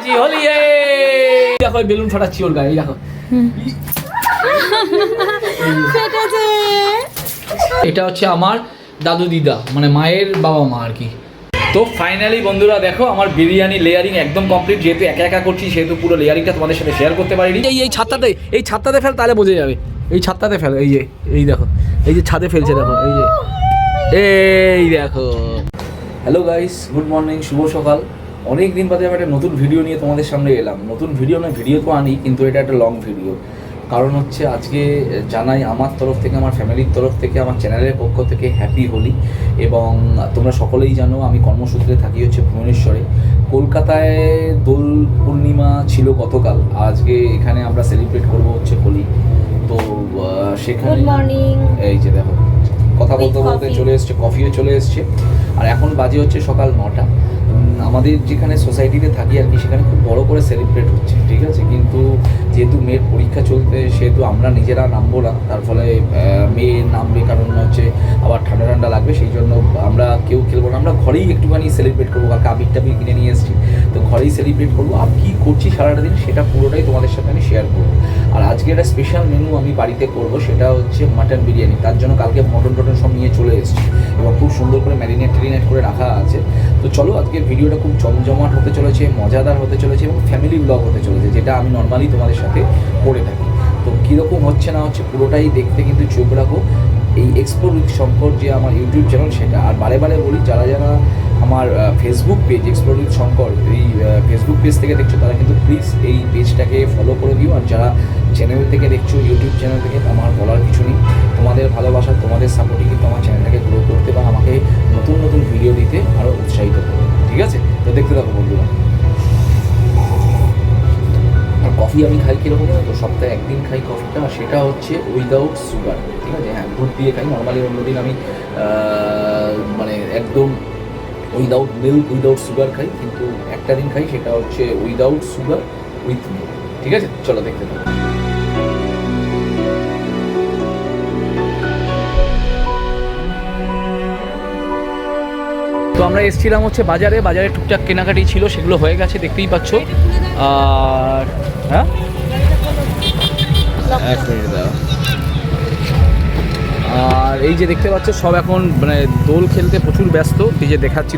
আছি হোলি দেখো বেলুন ফাটাচ্ছি ওর গায়ে এই দেখো। এটা হচ্ছে আমার দাদু দিদা মানে মায়ের বাবা মা আর কি। তো ফাইনালি বন্ধুরা দেখো আমার বিরিয়ানি লেয়ারিং একদম কমপ্লিট যেহেতু একা একা করছি সেহেতু পুরো লেয়ারিংটা তোমাদের সাথে শেয়ার করতে পারিনি। এই এই ছাদটাতে এই ছাদটাতে ফেল তাহলে বোঝা যাবে। এই ছাদটাতে ফেল এই যে এই দেখো এই যে ছাদে ফেলছে দেখো এই যে। এই দেখো। হ্যালো গাইস গুড মর্নিং শুভ সকাল। অনেক দিন বাদে আমি একটা নতুন ভিডিও নিয়ে তোমাদের সামনে এলাম। নতুন ভিডিও না ভিডিও তো আনি কিন্তু এটা একটা লং ভিডিও কারণ হচ্ছে আজকে জানাই আমার তরফ থেকে আমার ফ্যামিলির তরফ থেকে আমার চ্যানেলের পক্ষ থেকে হ্যাপি হোলি। এবং তোমরা সকলেই জানো আমি কর্মসূত্রে থাকি হচ্ছে ভুবনেশ্বরে। কলকাতায় দোল পূর্ণিমা ছিল গতকাল। আজকে এখানে আমরা সেলিব্রেট করব হচ্ছে হোলি। তো সেখানে এই যে দেখো কথা বলতে বলতে চলে এসছে কফিও চলে এসছে। আর এখন বাজে হচ্ছে সকাল নটা। আমাদের যেখানে সোসাইটিতে থাকি আর কি, সেখানে খুব বড় করে সেলিব্রেট হচ্ছে, ঠিক আছে? কিন্তু যেহেতু মেয়ের পরীক্ষা চলতে, সেহেতু আমরা নিজেরা নামবো না, তার ফলে মেয়ে নামবে কারণ হচ্ছে আবার ঠান্ডা ঠান্ডা লাগবে, সেই জন্য আমরা কেউ খেলব না, আমরা ঘরেই একটুখানি সেলিব্রেট করব, কালকে আবির টাবির কিনে নিয়ে এসেছি। তো ঘরেই সেলিব্রেট করব, আর কী করছি সারাটা দিন সেটা পুরোটাই তোমাদের সাথে আমি শেয়ার করব। আর আজকে একটা স্পেশাল মেনু আমি বাড়িতে করব, সেটা হচ্ছে মাটন বিরিয়ানি, তার জন্য কালকে মটন টটন সব নিয়ে চলে এসেছি, এবং খুব সুন্দর করে ম্যারিনেট ট্যারিনেট করে রাখা আছে। তো চলো আজকে ভিডিওটা খুব জমজমাট হতে চলেছে, মজাদার হতে চলেছে এবং ফ্যামিলি ব্লগ হতে চলেছে, যেটা আমি নর্মালি তোমাদের সাথে করে থাকি। তো কীরকম হচ্ছে না হচ্ছে পুরোটাই দেখতে কিন্তু চোখ রাখো। এই উইথ শঙ্কর যে আমার ইউটিউব চ্যানেল সেটা আর বারে বারে বলি, যারা যারা আমার Facebook page explore with Shankar এই ফেসবুক পেজ থেকে দেখছ, তারা কিন্তু প্লিজ এই পেজটাকে ফলো করে দিও। আর যারা চ্যানেল থেকে দেখছ ইউটিউব চ্যানেল থেকে, আমার বলার কিছু নেই। তোমাদের ভালোবাসা, তোমাদের সাপোর্টই কিন্তু আমার চ্যানেলটাকে গ্রো করতে বা আমাকে দেখতে থাকো বন্ধুরা। আর কফি আমি খাই কীরকম জানো তো? সপ্তাহে একদিন খাই কফিটা সেটা হচ্ছে উইদাউট সুগার ঠিক আছে? হ্যাঁ দুধ দিয়ে খাই। নর্মালি অন্যদিন আমি মানে একদম উইদাউট মিল্ক উইদাউট সুগার খাই, কিন্তু একটা দিন খাই, সেটা হচ্ছে উইদাউট সুগার উইথ মিল্ক ঠিক আছে? চলো দেখতে থাকো। তো আমরা এসেছিলাম হচ্ছে বাজারে বাজারে টুকটাক কেনাকাটি ছিল সেগুলো হয়ে গেছে দেখতেই পাচ্ছ। আর হ্যাঁ। আর এই যে দেখতে পাচ্ছ সব এখন মানে দোল খেলতে প্রচুর ব্যস্ত। এই যে দেখাচ্ছি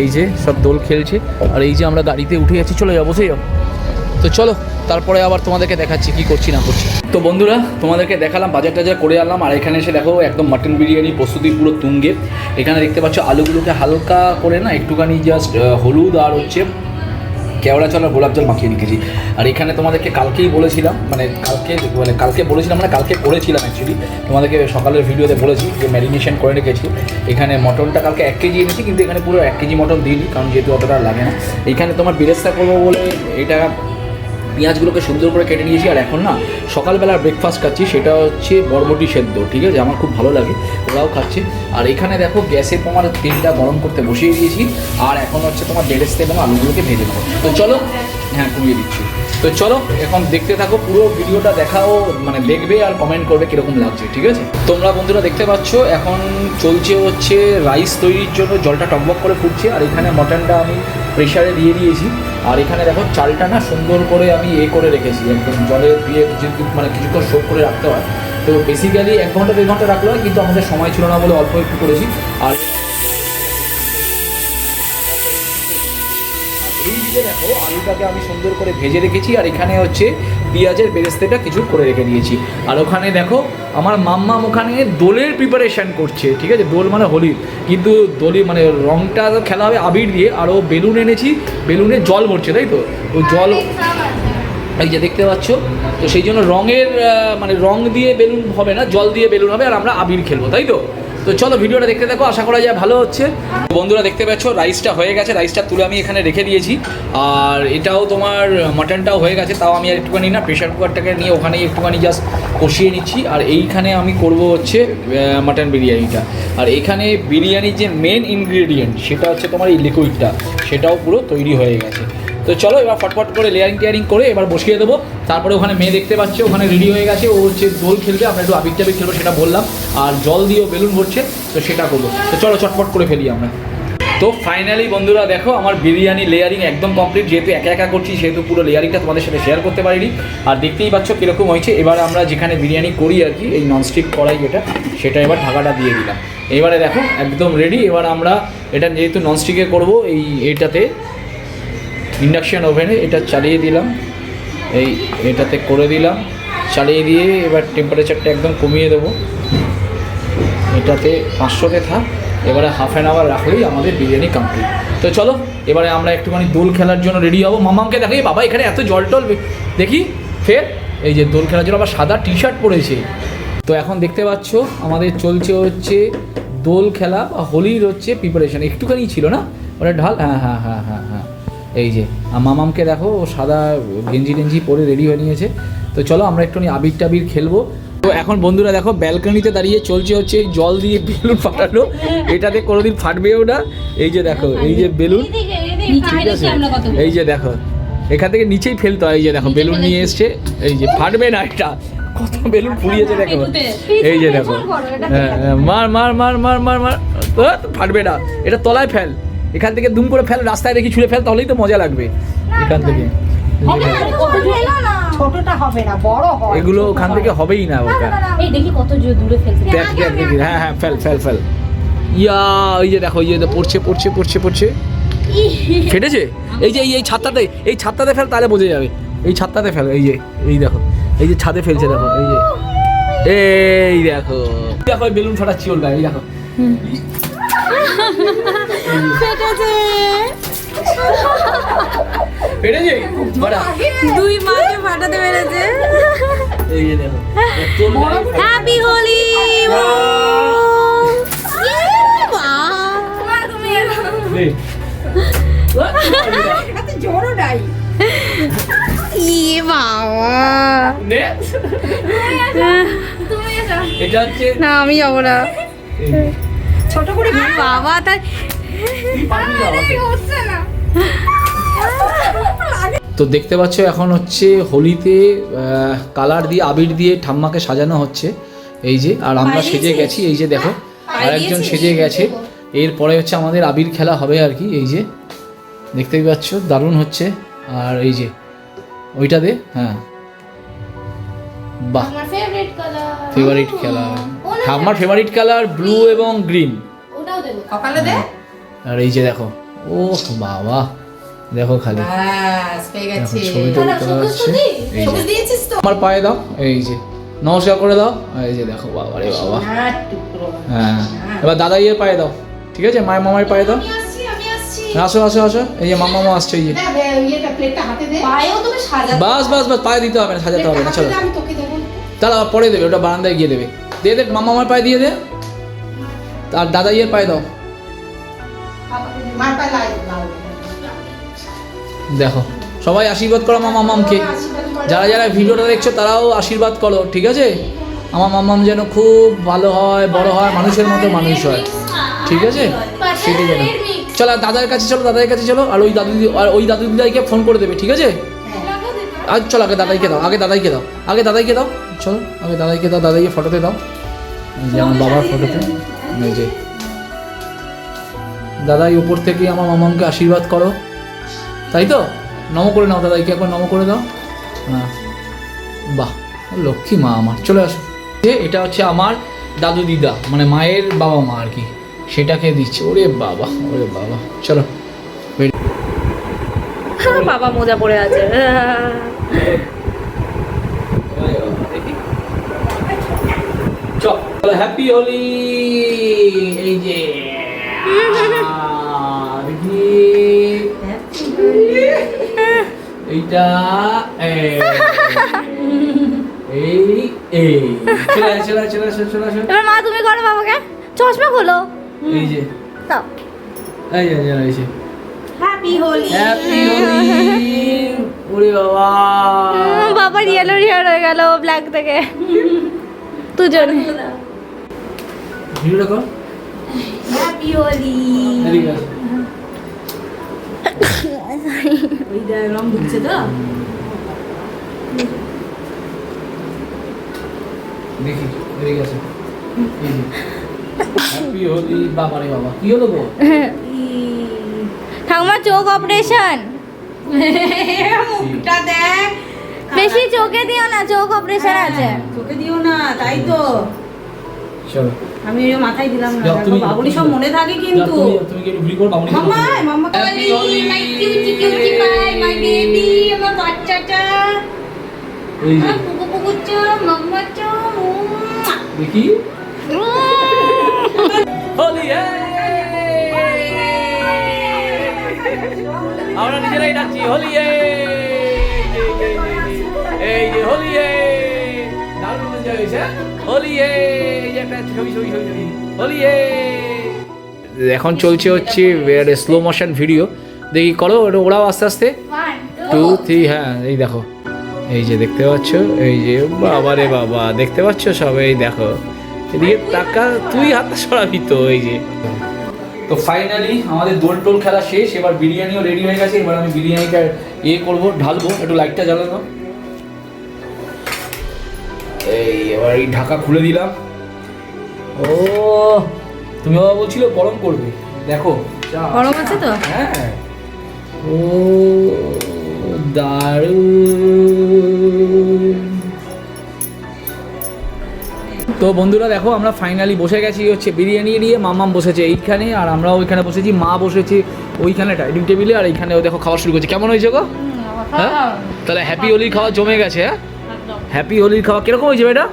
এই যে সব দোল খেলছে। আর এই যে আমরা গাড়িতে উঠে যাচ্ছি চলে যাব সেই যাব। তো চলো তারপরে আবার তোমাদেরকে দেখাচ্ছি কি করছি, না করছি। তো বন্ধুরা, তোমাদেরকে দেখালাম, বাজার টাজার করে আনলাম, আর এখানে এসে দেখো, একদম মাটন বিরিয়ানি, প্রস্তুতি পুরো তুঙ্গে। এখানে দেখতে পাচ্ছ, আলুগুলোকে হালকা করে না, একটুখানি জাস্ট হলুদ আর হচ্ছে কেওড়া চাল গোলাপ জল মাখিয়ে রেখেছি আর এখানে তোমাদেরকে কালকেই বলেছিলাম মানে কালকে মানে কালকে বলেছিলাম মানে কালকে করেছিলাম অ্যাকচুয়ালি তোমাদেরকে সকালের ভিডিওতে বলেছি যে ম্যারিনেশন করে রেখেছি। এখানে মটনটা কালকে এক কেজি এনেছি, কিন্তু এখানে পুরো এক কেজি মটন দিইনি, কারণ যেহেতু অতটা লাগে না। এখানে তোমার বেরেস্তা করব বলে এটা পেঁয়াজগুলোকে সুন্দর করে কেটে নিয়েছি, আর এখন না সকালবেলা ব্রেকফাস্ট খাচ্ছি, সেটা হচ্ছে বরবটি সেদ্ধ, ঠিক আছে? আমার খুব ভালো লাগে ওরাও খাচ্ছে। আর এখানে দেখো গ্যাসে তোমার তেলটা গরম করতে বসিয়ে দিয়েছি, আর এখন হচ্ছে তোমার বেরেস্তা এবং আলুগুলোকে ভেজে নেব। তো চলো হ্যাঁ কমিয়ে দিচ্ছি। তো চলো, এখন দেখতে থাকো, পুরো ভিডিওটা দেখাও মানে দেখবে আর কমেন্ট করবে কীরকম লাগছে, ঠিক আছে? তোমরা বন্ধুরা দেখতে পাচ্ছ, এখন চলছে হচ্ছে রাইস তৈরির জন্য, জলটা টকবক করে ফুটছে, আর এখানে মটনটা আমি প্রেশারে দিয়ে দিয়েছি। আর এখানে দেখো চালটা না সুন্দর করে আমি এ করে রেখেছি। একদম জলে দিয়ে মানে কিছুক্ষণ শোক করে রাখতে হয়। তো বেসিক্যালি এক ঘণ্টা, দেড় ঘণ্টা রাখলে হয় কিন্তু আমাদের সময় ছিল না বলে অল্প একটু করেছি। আর এই দিকে দেখো, আলুটাকে আমি সুন্দর করে ভেজে রেখেছি। আর এখানে হচ্ছে পেঁয়াজের বেরেস্তেটা কিছু করে রেখে দিয়েছি। আর ওখানে দেখো আমার মাম্মা ওখানে দোলের প্রিপারেশান করছে, ঠিক আছে? দোল মানে হোলির কিন্তু দোলি মানে রংটা খেলা হবে আবির দিয়ে, আর ও বেলুন এনেছি, বেলুনে জল ভরছে, তাই তো? ও জল এই যে দেখতে পাচ্ছ, তো সেই জন্য রঙের মানে রং দিয়ে বেলুন হবে না, জল দিয়ে বেলুন হবে, আর আমরা আবির খেলব, তাই তো? তো চলো ভিডিওটা দেখতে দেখো আশা করা যায় ভালো হচ্ছে। বন্ধুরা দেখতে পাচ্ছ, রাইসটা হয়ে গেছে, রাইসটা তুলে আমি এখানে রেখে দিয়েছি। আর এটাও তোমার মাটনটাও হয়ে গেছে, তাও আমি আর একটুখানি না প্রেশার কুকারটাকে নিয়ে ওখানেই একটুখানি জাস্ট কষিয়ে নিচ্ছি। আর এইখানে আমি করব হচ্ছে মাটন বিরিয়ানিটা। আর এখানে বিরিয়ানির যে মেন ইনগ্রেডিয়েন্ট সেটা হচ্ছে তোমার এই লিকুইডটা সেটাও পুরো তৈরি হয়ে গেছে। তো চলো এবার ফটফট করে লেয়ারিং টেয়ারিং করে এবার বসিয়ে দেবো। তারপরে ওখানে মেয়ে দেখতে পাচ্ছে, ওখানে রেডি হয়ে গেছে, ও হচ্ছে দোল খেলবে, আমরা একটু আবির টাবির খেলব, সেটা বললাম। আর জল দিয়েও বেলুন ভরছে, তো সেটা করব। তো চলো চটপট করে ফেলি আমরা। তো ফাইনালি বন্ধুরা দেখো, আমার বিরিয়ানি লেয়ারিং একদম কমপ্লিট যেহেতু একা একা করছি, সেহেতু পুরো লেয়ারিংটা তোমাদের সাথে শেয়ার করতে পারিনি। আর দেখতেই পাচ্ছ কীরকম হয়েছে, এবার আমরা যেখানে বিরিয়ানি করি আর কি, এই ননস্টিক কড়াই যেটা, সেটা এবার ঢাকাটা দিয়ে দিলাম। এবারে দেখো, একদম রেডি এবার আমরা এটা যেহেতু ননস্টিকে করব, এই এটাতে ইন্ডাকশান ওভেনে এটা চালিয়ে দিলাম। এই এটাতে করে দিলাম। চালিয়ে দিয়ে এবার টেম্পারেচারটা একদম কমিয়ে দেবো। এটাতে পাঁচশোতে থাক। এবারে হাফ অ্যান আওয়ার রাখলেই আমাদের বিরিয়ানি কমপ্লিট তো চলো, এবারে আমরা একটুখানি দোল খেলার জন্য রেডি হব। মামাকে দেখো, বাবা, এখানে এত জল টল দেখি, ফের এই যে দোল খেলার জন্য আবার সাদা টি শার্ট পরেছে। তো এখন দেখতে পাচ্ছ, আমাদের চলছে হচ্ছে দোল খেলা বা হোলির হচ্ছে প্রিপারেশন একটুখানি ছিল না? ওটা ঢাল হ্যাঁ হ্যাঁ হ্যাঁ হ্যাঁ। এই যে আর মামামকে দেখো ও সাদা গেঞ্জি টেঞ্জি পরে রেডি হয়ে নিয়েছে। তো চলো আমরা একটুখানি আবির টাবির খেলব। তো এখন বন্ধুরা দেখো ব্যালকনিতে দাঁড়িয়ে চলছে হচ্ছে এই জল দিয়ে বেলুন ফাটানো। এটাতে কোনোদিন ফাটবেও না। এই যে দেখো এই যে বেলুন। ঠিক আছে? এই যে দেখো এখান থেকে নিচেই ফেলতে হয় এই যে দেখো বেলুন নিয়ে এসছে। এই যে ফাটবে না এটা। কত বেলুন ফুরিয়েছে দেখো। এই যে দেখো। হ্যাঁ, হ্যাঁ, মার মার মার মার মার মার। ফাটবে না। এটা তলায় ফেল। এখান থেকে দুম করে ফেল রাস্তায় রেখে ছুঁড়ে ফেল তাহলেই তো মজা লাগবে এখান থেকে। ছোটটা হবে না বড় এগুলো ওখান থেকে হবেই না ওটা। এই দেখি কত জোর দূরে ফেলছে। দেখ দেখ দেখি হ্যাঁ হ্যাঁ ফেল ফেল ফেল। ইয়া ওই যে দেখো ওই যে পড়ছে পড়ছে পড়ছে পড়ছে। ফেটেছে? এই যে এই এই ছাদটাতে এই ছাদটাতে ফেল তাহলে বোঝা যাবে। এই ছাদটাতে ফেল এই যে এই দেখো। এই যে ছাদে ফেলছে দেখো এই যে। এই দেখো। দেখো বেলুন ফাটাচ্ছি ওর গায়ে এই দেখো। ফেটেছে ফেটেছে দুই মাকে ফাটাতে পেরেছে। হ্যাপি হোলি জোরও ইয়ে বাবা। নে। এটা হচ্ছে না আমি যাব না। ছোট করে বাবা তার তো দেখতে পাচ্ছ এখন হচ্ছে হোলিতে কালার দিয়ে আবির দিয়ে ঠাম্মাকে সাজানো হচ্ছে। এই যে আর আমরা সেজে গেছি এই যে দেখো আর একজন সেজে গেছে। এরপরে হচ্ছে আমাদের আবির খেলা হবে আর কি এই যে। দেখতেই পাচ্ছ দারুণ হচ্ছে। আর এই যে ওইটা দে হ্যাঁ। বাহ। ফেভারিট কালার ঠাম্মার ফেভারিট কালার ব্লু এবং গ্রিন ওটাও দেবো সকালে দে। আর এই যে দেখো ও বাবা। দেখো খালি। আমার পায়ে দাও এই যে। নমস্কার করে দাও। এই যে দেখো বাবা রে বাবা। হ্যাঁ। এবার দাদা ইয়ের পায়ে দাও। ঠিক আছে? মায়ের মামার পায়ে দাও। আসছি আমি আসছি। আসো আসো আসো। এই যে মামা মামা আসছে এই যে। তুমি সাজা বাস বাস বাস পায়ে দিতে হবে না সাজাতে হবে না চলো। তাহলে আবার পরে দেবে ওটা বারান্দায় গিয়ে দেবে। দিয়ে দে মামা মামার পায়ে দিয়ে দে। আর দাদা ইয়ের পায়ে দাও। দেখো, সবাই আশীর্বাদ করো মামা মামকে। যারা যারা ভিডিওটা দেখছ, তারাও আশীর্বাদ করো, ঠিক আছে? আমার মামাম যেন খুব ভালো হয়, বড় হয়, মানুষের মতো মানুষ হয়, ঠিক আছে? সেটাই যেন। চলো দাদার কাছে চলো, দাদার কাছে চলো, আর ওই দাদু আর ওই দাদু দিদাইকে ফোন করে দেবে, ঠিক আছে? আর চলো, আগে দাদাইকে দাও, আগে দাদাইকে দাও, আগে দাদাইকে দাও। চলো, আগে দাদাইকে দাও, দাদাইকে ফটোতে দাও। আমার বাবার ফটোতে যে। দাদাই উপর থেকে আমার মামামকে আশীর্বাদ করো। তাই তো? নম করে নাও দাদাইকে একবার নম করে দাও। হ্যাঁ। বাহ লক্ষ্মী মা আমার। চলে আসো। যে এটা হচ্ছে আমার দাদু দিদা মানে মায়ের বাবা মা আর কি। সেটাকে দিচ্ছে। ওরে বাবা ওরে বাবা। চলো। বাবা মোজা পড়ে আছে। চলো হ্যাপি হোলি। এই যে এইটা এই এই এই চলে চলে চলে চলে এবার মা তুমি করো বাবাকে। চশমা খোলো। এই যে। দাও। এই যে এই যে, হ্যাপি হোলি হ্যাপি হোলি ওরে বাবা। বাবার ইয়েলো হেয়ার হয়ে গেল ব্ল্যাক থেকে। দুজনে। ভিডিওটা কর। হ্যাপি হোলি। ওই দে রং ঢুকছে তো দেখি এদিকে আসো এই যে হ্যাপি হোলি বাবা রে বাবা কি হলো গো ঠাকুমা চোখ অপারেশন মুখটা দেখ বেশি চোখে দিও না চোখ অপারেশন আছে তোকে দিও না তাই তো। চলো। আমি মাথায় দিলাম না যাও, দেখো, বাবুলি সব মনে থাকে কিন্তু। তুমি কি একটু করো বাবুনি mamma mamma Happy my cutie cutie pie my baby আমার বাচ্চাটা। এই যে আমার পুকু পুকুচো মাম্মাচো দেখি। হোলি আমরা নিজেরাই ডাকছি হোলি এই যে হোলি মজা হয়েছে? হ্যাঁ? হোলি এই যে একটা ছবি ছবি ছবি ছবি। হোলি এখন চলছে হচ্ছে স্লো মোশন ভিডিও দেখি করো ওটা ওরাও আস্তে আস্তে। টু থ্রি হ্যাঁ এই দেখো। এই যে দেখতে পাচ্ছ এই যে বাবা রে বাবা দেখতে পাচ্ছ সব? এই দেখো। এদিকে টাকা তুই হাতটা সরাবি তো এই যে। তো ফাইনালি আমাদের দোল টোল খেলা শেষ এবার বিরিয়ানিও রেডি হয়ে গেছে এবার আমি বিরিয়ানিটা ইয়ে করব ঢালবো একটু লাইটটা জ্বালানো। এই এবার এই ঢাকা খুলে দিলাম। ও তুমি বাবা বলছিল গরম করবে। দেখো গরম আছে তো? হ্যাঁ। ও দারুণ। তো বন্ধুরা দেখো আমরা ফাইনালি বসে গেছি হচ্ছে বিরিয়ানি নিয়ে মামাম বসেছে এইখানে আর আমরাও ওইখানে বসেছি মা বসেছে ওইখানে ডাইনিং টেবিলে আর এইখানেও দেখো খাওয়া শুরু করছে। কেমন হয়েছে গো? হ্যাঁ? তাহলে হ্যাপি হোলির খাওয়া জমে গেছে হ্যাঁ? হ্যাপি হোলির খাওয়া কীরকম হয়েছে এটা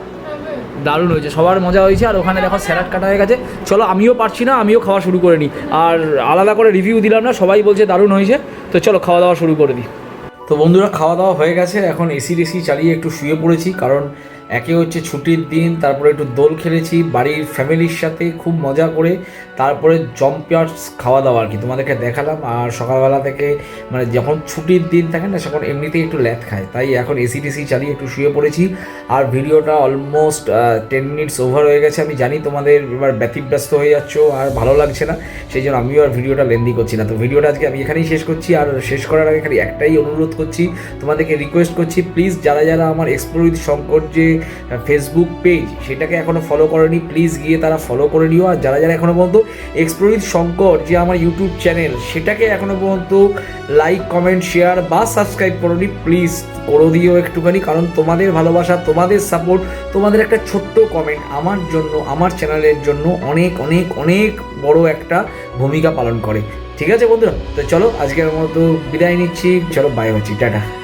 দারুণ হয়েছে, সবার মজা হয়েছে, আর ওখানে দেখো স্যালাড কাটা হয়ে গেছে। চলো, আমিও পারছি না, আমিও খাওয়া শুরু করে নিই আর আলাদা করে রিভিউ দিলাম না, সবাই বলছে দারুণ হয়েছে। তো চলো, খাওয়া দাওয়া শুরু করে দিই। তো বন্ধুরা, খাওয়া দাওয়া হয়ে গেছে, এখন এসি টেসি চালিয়ে একটু শুয়ে পড়েছি, কারণ একে হচ্ছে ছুটির দিন, তারপরে একটু দোল খেলেছি, বাড়ির ফ্যামিলির সাথে খুব মজা করে, তারপরে জম্পিয়ার্স খাওয়া দাওয়া আর কি, তোমাদেরকে দেখালাম। আর সকালবেলা থেকে মানে যখন ছুটির দিন থাকে না, তখন এমনিতেই একটু ল্যাথ খায়, তাই এখন এসি টিসি চালিয়ে একটু শুয়ে পড়েছি। আর ভিডিওটা অলমোস্ট টেন মিনিটস ওভার হয়ে গেছে, আমি জানি তোমাদের এবার ব্যতিব্যস্ত হয়ে যাচ্ছ আর ভালো লাগছে না, সেই জন্য আমিও আর ভিডিওটা লেন্দি করছি না। তো ভিডিওটা আজকে আমি এখানেই শেষ করছি, আর শেষ করার আগে খালি একটাই অনুরোধ করছি, তোমাদেরকে রিকোয়েস্ট করছি প্লিজ যারা যারা আমার এক্সপ্লোরিত শঙ্কর যে ফেসবুক পেজ সেটাকে এখনও ফলো করেনি প্লিজ গিয়ে তারা ফলো করে নিও। আর যারা যারা এখনও পর্যন্ত এক্সপ্লোরিত শঙ্কর যে আমার ইউটিউব চ্যানেল সেটাকে এখনও পর্যন্ত লাইক কমেন্ট শেয়ার বা সাবস্ক্রাইব করোনি প্লিজ করে দিও একটুখানি, কারণ তোমাদের ভালোবাসা, তোমাদের সাপোর্ট তোমাদের একটা ছোট্ট কমেন্ট আমার জন্য, আমার চ্যানেলের জন্য অনেক অনেক অনেক বড় একটা ভূমিকা পালন করে। ঠিক আছে বন্ধুরা? তো চলো, আজকের মতো বিদায় নিচ্ছি। চলো বাই হচ্ছি টাটা।